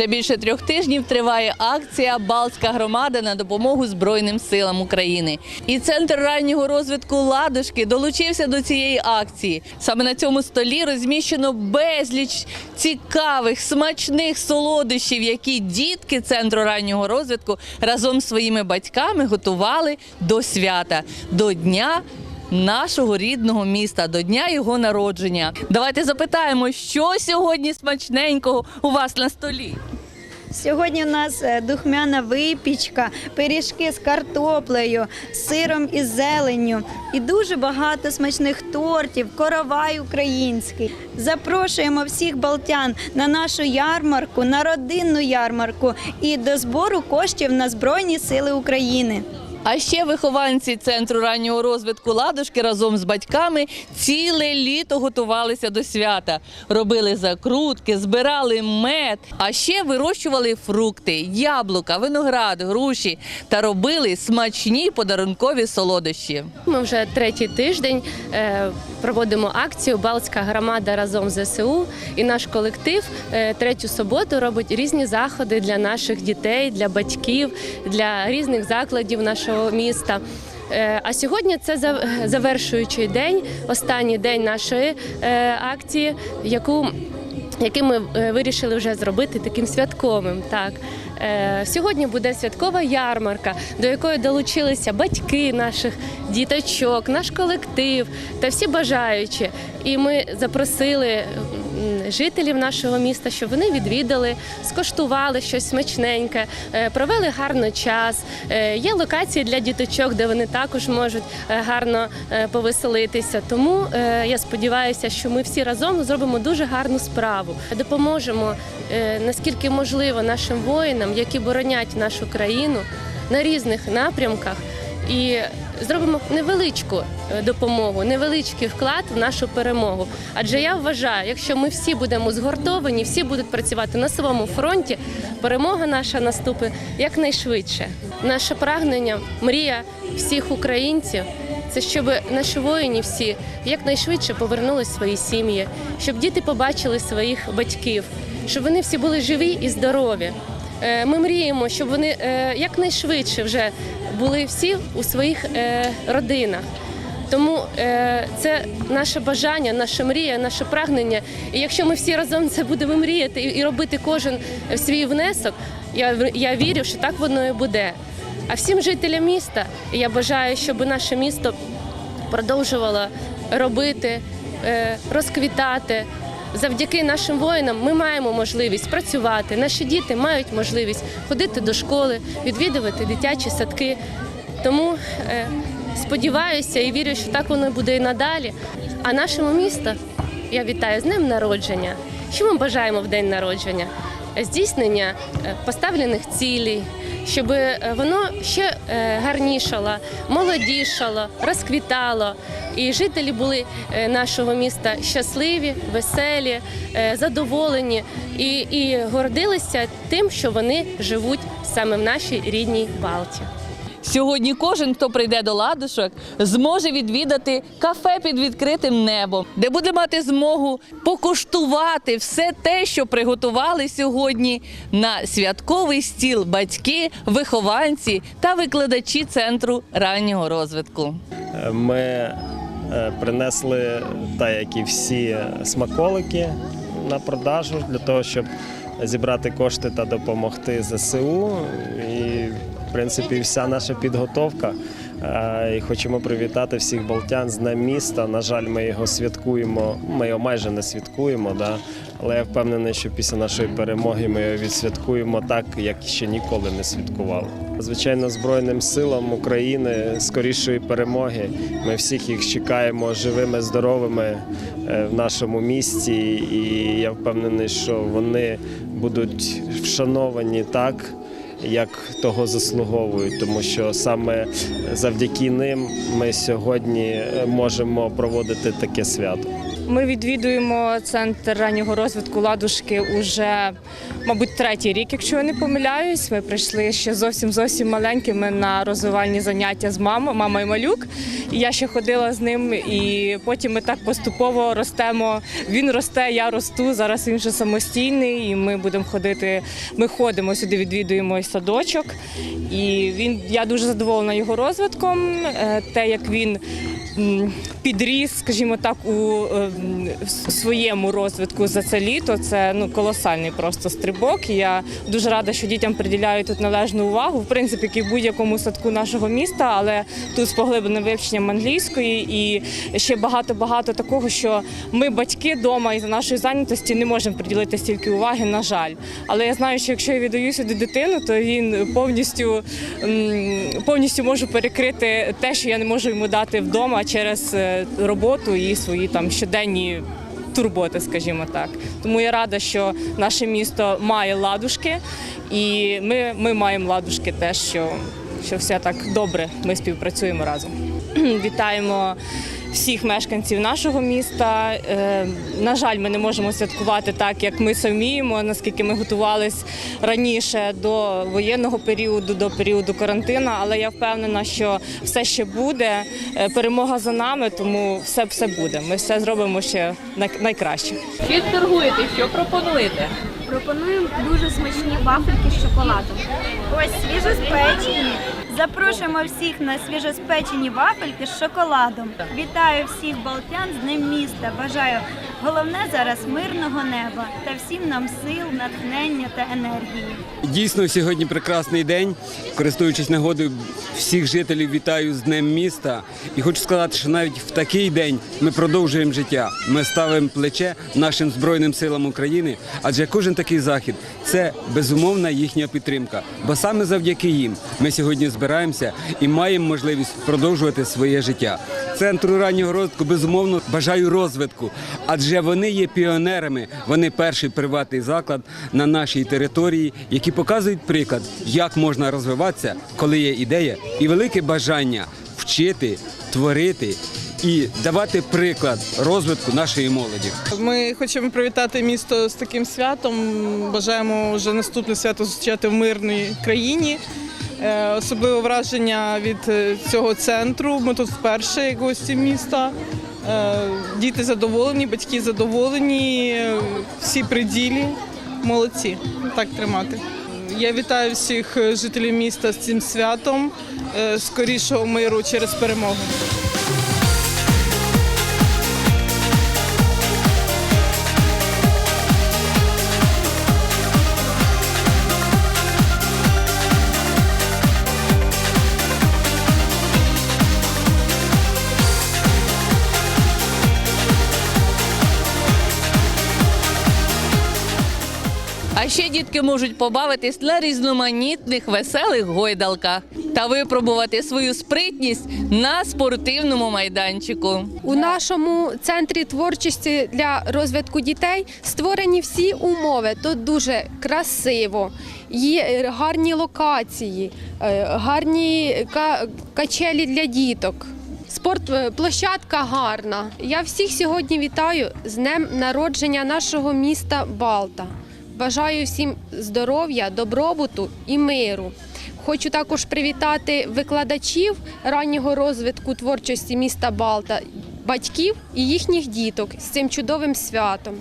Вже більше трьох тижнів триває акція Балтська громада на допомогу Збройним силам України. І центр раннього розвитку Ладушки долучився до цієї акції. Саме на цьому столі розміщено безліч цікавих, смачних солодощів, які дітки центру раннього розвитку разом з своїми батьками готували до свята, до дня нашого рідного міста до дня його народження. Давайте запитаємо, що сьогодні смачненького у вас на столі. Сьогодні у нас е, духмяна випічка, пиріжки з картоплею, сиром і зеленню і дуже багато смачних тортів, коровай український. Запрошуємо всіх балтян на нашу ярмарку, на родинну ярмарку і до збору коштів на Збройні Сили України. А ще вихованці центру раннього розвитку Ладушки разом з батьками ціле літо готувалися до свята. Робили закрутки, збирали мед, а ще вирощували фрукти, яблука, виноград, груші та робили смачні подарункові солодощі. Ми вже третій тиждень е, проводимо акцію Балтська громада разом з ЗСУ. І наш колектив е, третю суботу робить різні заходи для наших дітей, для батьків, для різних закладів нашого міста. Е, А сьогодні це завершуючий день, останній день нашої е, акції, яку який ми е, вирішили вже зробити таким святковим. Так Е, сьогодні буде святкова ярмарка, до якої долучилися батьки наших діточок, наш колектив та всі бажаючі. І ми запросили жителів нашого міста, щоб вони відвідали, скоштували щось смачненьке, е, провели гарно час. Е, Є локації для діточок, де вони також можуть е, гарно повеселитися. Тому я сподіваюся, що ми всі разом зробимо дуже гарну справу. Допоможемо наскільки можливо нашим воїнам, які боронять нашу країну на різних напрямках. І зробимо невеличку е, допомогу, невеличкий вклад в нашу перемогу. Адже я вважаю, якщо ми всі будемо згуртовані, всі будуть працювати на своєму фронті, перемога наша наступить якнайшвидше. Наше прагнення, мрія всіх українців. Це щоб наші воїни всі якнайшвидше повернулись в свої сім'ї, щоб діти побачили своїх батьків, щоб вони всі були живі і здорові. Е, Ми мріємо, щоб вони е, якнайшвидше вже були всі у своїх е, родинах. Тому це наше бажання, наша мрія, наше прагнення. І якщо ми всі разом це будемо мріяти і, робити кожен свій внесок, я, я вірю, що так воно і буде. А всім жителям міста я бажаю, щоб наше місто продовжувало робити, розквітати. Завдяки нашим воїнам ми маємо можливість працювати. Наші діти мають можливість ходити до школи, відвідувати дитячі садки. Тому е, сподіваюся і вірю, що так воно буде і надалі. А нашому місту я вітаю з днем народження. Що ми бажаємо в день народження? Здійснення е, поставлених цілей, щоб е, воно ще е, гарнішало, молодішало, розквітало, і жителі були е, нашого міста щасливі, веселі, задоволені і, і гордилися тим, що вони живуть саме в нашій рідній Балті. Сьогодні кожен, хто прийде до ладушок, зможе відвідати кафе під відкритим небом, де буде мати змогу покуштувати все те, що приготували сьогодні на святковий стіл батьки, вихованці та викладачі центру раннього розвитку. Ми е, принесли, так як і всі, смаколики на продажу для того, щоб зібрати кошти та допомогти ЗСУ. І, принципі, вся наша підготовка. Е, І хочемо привітати всіх балтян з Днем міста. На жаль, ми його святкуємо. Ми його майже не святкуємо, да? але я впевнений, що після нашої перемоги ми його відсвяткуємо так, як ще ніколи не святкували. Звичайно, Збройним силам України скорішої перемоги. Ми всіх їх чекаємо живими, здоровими е, в нашому місті, і я впевнений, що вони будуть вшановані так. Як того заслуговують, тому що саме завдяки ним ми сьогодні е, можемо проводити таке свято. Ми відвідуємо центр раннього розвитку ладушки уже, мабуть, третій рік, якщо я не помиляюсь. Ми прийшли ще зовсім зовсім маленькими на розвивальні заняття з мамою, мама і малюк. І я ще ходила з ним, і потім ми так поступово ростемо. Він росте, я росту. Зараз він вже самостійний, і ми будемо ходити. Ми ходимо сюди, відвідуємо садочок. І він я дуже задоволена його розвитком. Е, Те, як він підріс, скажімо так, у е, своєму розвитку за це літо. Це ну колосальний просто стрибок. Я дуже рада, що дітям приділяють тут належну увагу. В принципі, як і будь-якому садку нашого міста, але тут з поглибленим вивченням англійської і ще багато багато такого, що ми, батьки, вдома і за нашої зайнятості не можемо приділити стільки уваги, на жаль. Але я знаю, що якщо я віддаю сюди дитину, то він повністю повністю можу перекрити те, що я не можу йому дати вдома через е, роботу і свої там щоденні. Турботи, скажімо так, тому я рада, що наше місто має ладушки, і ми, ми маємо ладушки теж, що, що все так добре. Ми співпрацюємо разом. Вітаємо всіх мешканців нашого міста. Е, на жаль, ми не можемо святкувати так, як ми саміємо, наскільки ми готувалися раніше до воєнного періоду, до періоду карантину. Але я впевнена, що все ще буде. Е, Перемога за нами, тому все, все буде. Ми все зробимо ще найкраще. Чим торгуєте? Що пропонуєте? Пропонуємо дуже смачні вафельки з шоколадом. Ось свіжоспечені. Запрошуємо всіх на свіжоспечені вафельки з шоколадом. Вітаю всіх балтян з Днем міста. Бажаю головне зараз мирного неба та всім нам сил, натхнення та енергії. Дійсно, сьогодні прекрасний день. Користуючись нагодою, всіх жителів вітаю з Днем міста. І хочу сказати, що навіть в такий день ми продовжуємо життя. Ми ставимо плече нашим Збройним силам України, адже кожен такий захід це безумовна їхня підтримка. Бо саме завдяки їм ми сьогодні збираємося і маємо можливість продовжувати своє життя. Центру раннього розвитку безумовно бажаю розвитку, адже вони є піонерами. Вони перший приватний заклад на нашій території, які показують приклад, як можна розвиватися, коли є ідея і велике бажання вчити, творити і давати приклад розвитку нашої молоді. Ми хочемо привітати місто з таким святом. Бажаємо вже наступне свято зустрічати в мирній країні. Е, Особливе враження від е, цього центру. Ми тут вперше як гості міста. Е, Діти задоволені, батьки задоволені, всі при ділі. Молодці, так тримати. Я вітаю всіх жителів міста з цим святом, скорішого миру через перемогу. А ще дітки можуть побавитись на різноманітних веселих гойдалках та випробувати свою спритність на спортивному майданчику. У нашому центрі творчості для розвитку дітей створені всі умови. Тут дуже красиво, є е, гарні локації, е, гарні качелі для діток. Спорт е, гарна. Я всіх сьогодні вітаю з днем народження нашого міста Балта. Бажаю всім здоров'я, добробуту і миру. Хочу також привітати викладачів раннього розвитку творчості міста Балта, батьків і їхніх діток з цим чудовим святом.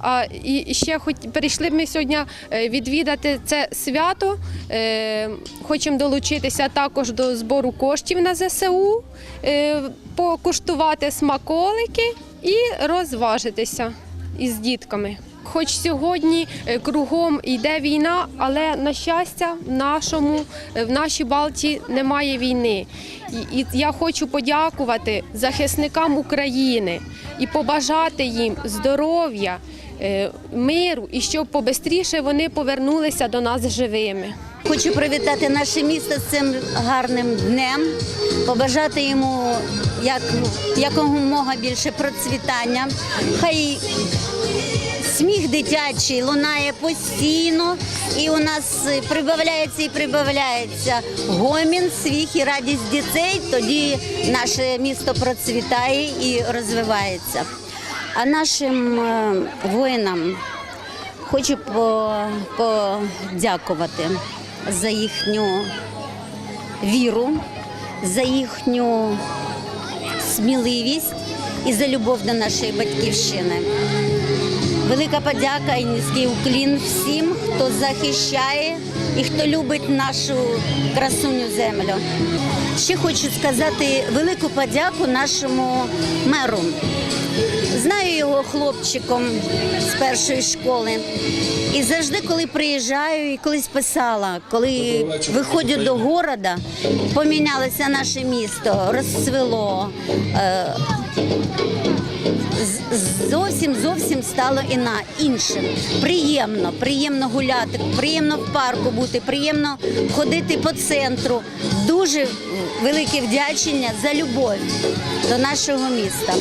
А і ще хоч перейшли ми сьогодні е, відвідати це свято. Е, хочемо долучитися також до збору коштів на ЗСУ, е, покуштувати смаколики і розважитися із дітками. Хоч сьогодні е, кругом йде війна, але на щастя, в нашому е, в нашій Балті немає війни. І, я хочу подякувати захисникам України і побажати їм здоров'я, е, миру і щоб побистріше вони повернулися до нас живими. Хочу привітати наше місто з цим гарним днем, побажати йому як, якомога більше процвітання. Хай Сміх дитячий лунає постійно, і у нас прибавляється і прибавляється гомін, сміх і радість дітей. Тоді наше місто процвітає і розвивається. А нашим е, воїнам хочу подякувати за їхню віру, за їхню сміливість і за любов до нашої батьківщини. Велика подяка і низький уклін всім, хто захищає і хто любить нашу красуню землю. Ще хочу сказати велику подяку нашому меру. Знаю його хлопчиком з першої школи. І завжди, коли приїжджаю, і колись писала, коли виходжу до города, помінялося наше місто, розцвело. Зовсім зовсім стало іна іншим. Приємно, приємно гуляти, приємно в парку бути, приємно ходити по центру. Дуже велике вдячення за любов до нашого міста.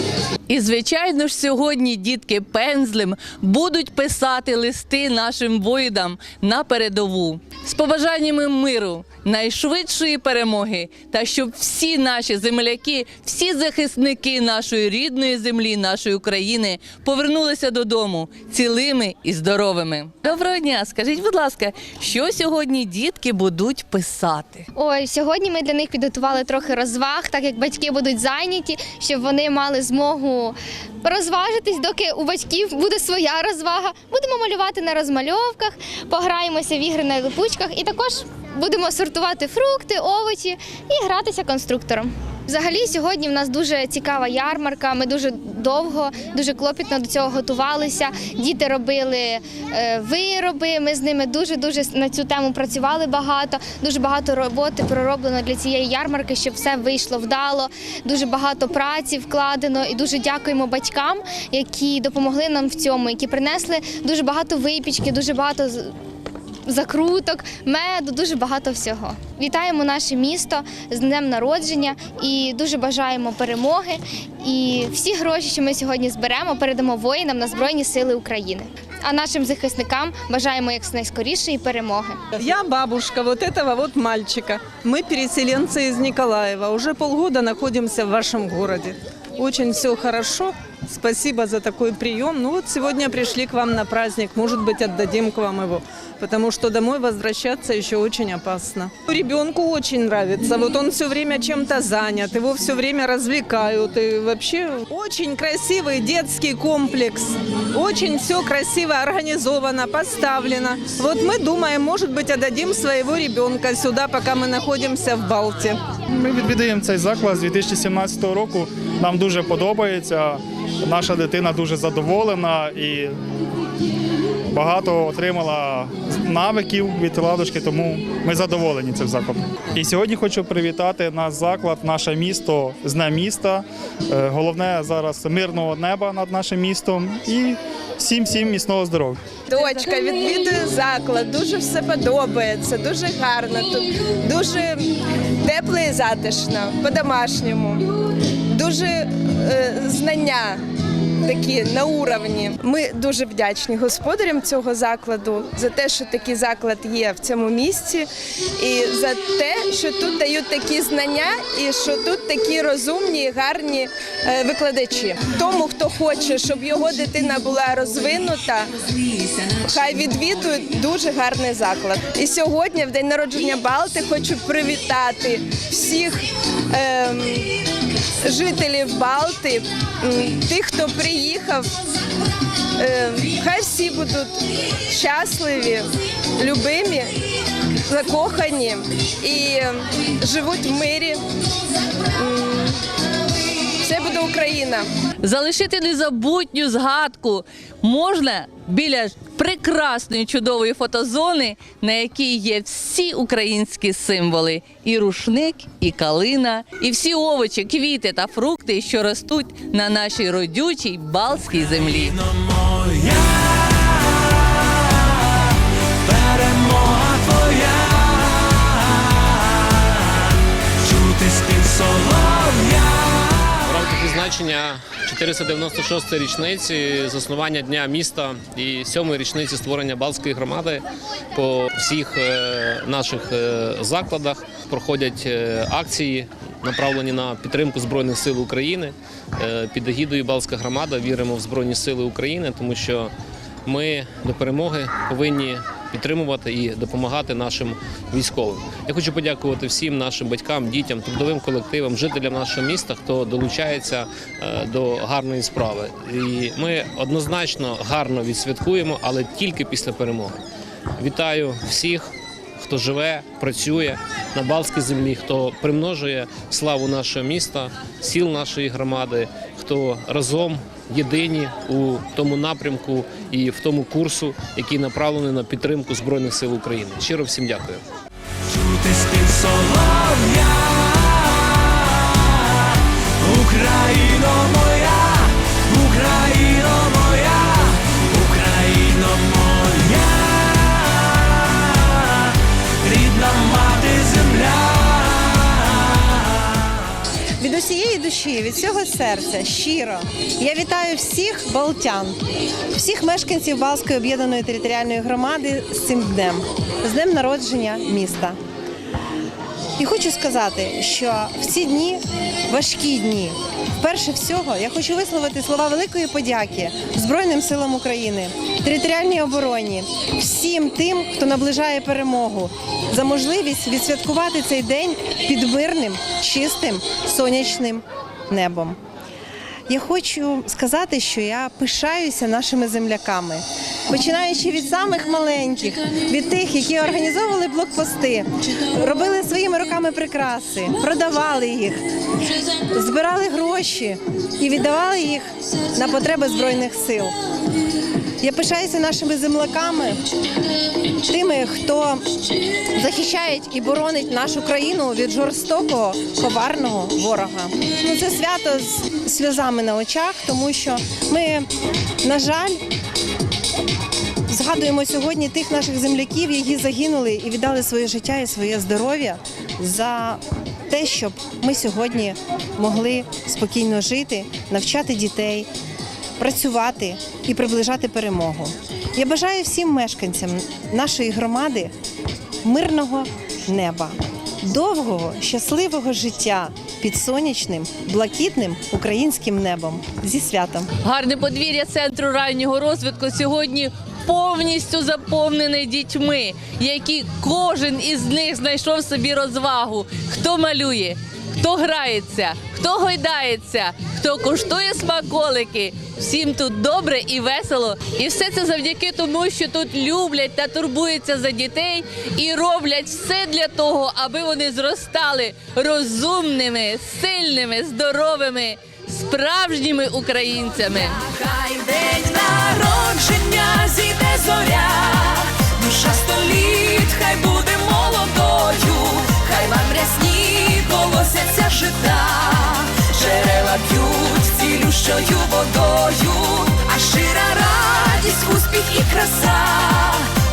І звичайно ж сьогодні дітки пензлем будуть писати листи нашим воїнам на передову з побажаннями миру, найшвидшої перемоги, та щоб всі наші земляки, всі захисники нашої рідної землі, нашої України повернулися додому цілими і здоровими. Доброго дня! Скажіть, будь ласка, що сьогодні дітки будуть писати? Ой, сьогодні ми для них підготували трохи розваг, так як батьки будуть зайняті, щоб вони мали змогу розважитись, доки у батьків буде своя розвага. Будемо малювати на розмальовках, пограємося в ігри на липучках і також будемо сортувати фрукти, овочі і гратися конструктором. Взагалі, сьогодні в нас дуже цікава ярмарка. Ми дуже довго, дуже клопітно до цього готувалися. Діти робили е, вироби. Ми з ними дуже дуже на цю тему працювали багато. Дуже багато роботи пророблено для цієї ярмарки, щоб все вийшло вдало. Дуже багато праці вкладено і дуже дякуємо батькам, які допомогли нам в цьому, які принесли дуже багато випічки, дуже багато закруток, меду, дуже багато всього. Вітаємо наше місто з днем народження і дуже бажаємо перемоги. І всі гроші, що ми сьогодні зберемо, передамо воїнам на Збройні Сили України. А нашим захисникам бажаємо якнайскорішої перемоги. Я бабушка вот этого вот мальчика. Мы переселенцы из Николаева. Уже полгода находимся в вашем городе. Очень все хорошо. Спасибо за такой прием. Ну вот сегодня пришли к вам на праздник. Может быть, отдадим к вам его. Потому что домой возвращаться еще очень опасно. Ребенку очень нравится. Вот он все время чем-то занят. Его все время развлекают. И вообще очень красивый детский комплекс. Очень все красиво организовано, поставлено. Вот мы думаем, может быть, отдадим своего ребенка сюда, пока мы находимся в Балте. Ми відвідуємо цей заклад з 2017 року. Нам дуже подобається. Наша дитина дуже задоволена і багато отримала навиків від ладушки, тому ми задоволені цим закладом. І сьогодні хочу привітати наш заклад, наше місто з Днем міста. Е, Головне зараз мирного неба над нашим містом і всім всім міцного здоров'я. Дочка відвідує заклад, дуже все подобається, дуже гарно тут, дуже тепло і затишно, по-домашньому, дуже е, знання. Такі на уровні. Ми дуже вдячні господарям цього закладу за те, що такий заклад є в цьому місці, і за те, що тут дають такі знання, і що тут такі розумні, і гарні е, викладачі. Тому, хто хоче, щоб його дитина була розвинута, Хай відвідують дуже гарний заклад. І сьогодні, в день народження Балти, хочу привітати всіх ем, жителів Балти, тих, хто приїхав. Ем, хай всі будуть щасливі, любимі, закохані і ем, живуть в мирі. Все буде Україна. Залишити незабутню згадку можна біля прекрасної чудової фотозони, на якій є всі українські символи: і рушник, і калина, і всі овочі, квіти та фрукти, що ростуть на нашій родючій балтській землі. Відзначення 496 річниці заснування дня міста і 7-ї річниці створення Балтської громади по всіх е, наших е, закладах проходять е, акції, направлені на підтримку Збройних сил України. Під егідою Балтська громада віримо в Збройні Сили України, тому що ми до перемоги повинні підтримувати і допомагати нашим військовим. Я хочу подякувати всім нашим батькам, дітям, трудовим колективам, жителям нашого міста, хто долучається е, до гарної справи. І ми однозначно гарно відсвяткуємо, але тільки після перемоги. Вітаю всіх, хто живе, працює на Балтській землі, хто примножує славу нашого міста, сіл нашої громади, хто разом єдині у тому напрямку і в тому курсу, який направлений на підтримку Збройних сил України. Щиро всім дякую. Чути солов'я душі, від всього серця, щиро. Я вітаю всіх балтян, всіх мешканців Балтської об'єднаної територіальної громади з цим днем, з днем народження міста. І хочу сказати, що в ці дні, важкі дні, вперше всього, я хочу висловити слова великої подяки Збройним силам України, територіальній обороні, всім тим, хто наближає перемогу, за можливість відсвяткувати цей день під мирним, чистим, сонячним небом. Я хочу сказати, що я пишаюся нашими земляками, починаючи від самих маленьких, від тих, які організовували блокпости, робили своїми руками прикраси, продавали їх, збирали гроші і віддавали їх на потреби збройних сил. Я пишаюся нашими земляками, тими, хто захищають і боронить нашу країну від жорстокого, коварного ворога. Ну, це свято з сльозами на очах, тому що ми, на жаль, згадуємо сьогодні тих наших земляків, які загинули і віддали своє життя і своє здоров'я за те, щоб ми сьогодні могли спокійно жити, навчати дітей, працювати і приближати перемогу. Я бажаю всім мешканцям нашої громади мирного неба, довгого, щасливого життя під сонячним, блакитним українським небом. Зі святом! Гарне подвір'я центру раннього розвитку сьогодні повністю заповнене дітьми, які кожен із них знайшов собі розвагу. Хто малює, хто грається, хто гойдається, хто куштує смаколики. Всім тут добре і весело. І все це завдяки тому, що тут люблять та турбуються за дітей і роблять все для того, аби вони зростали розумними, сильними, здоровими, справжніми українцями. Хай день народження зійде зоря, душа століт, хай буде молодою, чистою водою, а щира радість, успіх і краса,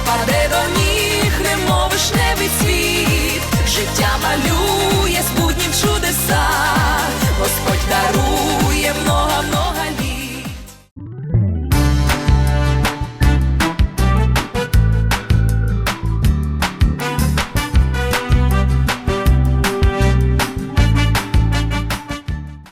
паде до ніг, мовиш вишневий цвіт, життя малює, спутнім чудеса, Господь дарує много.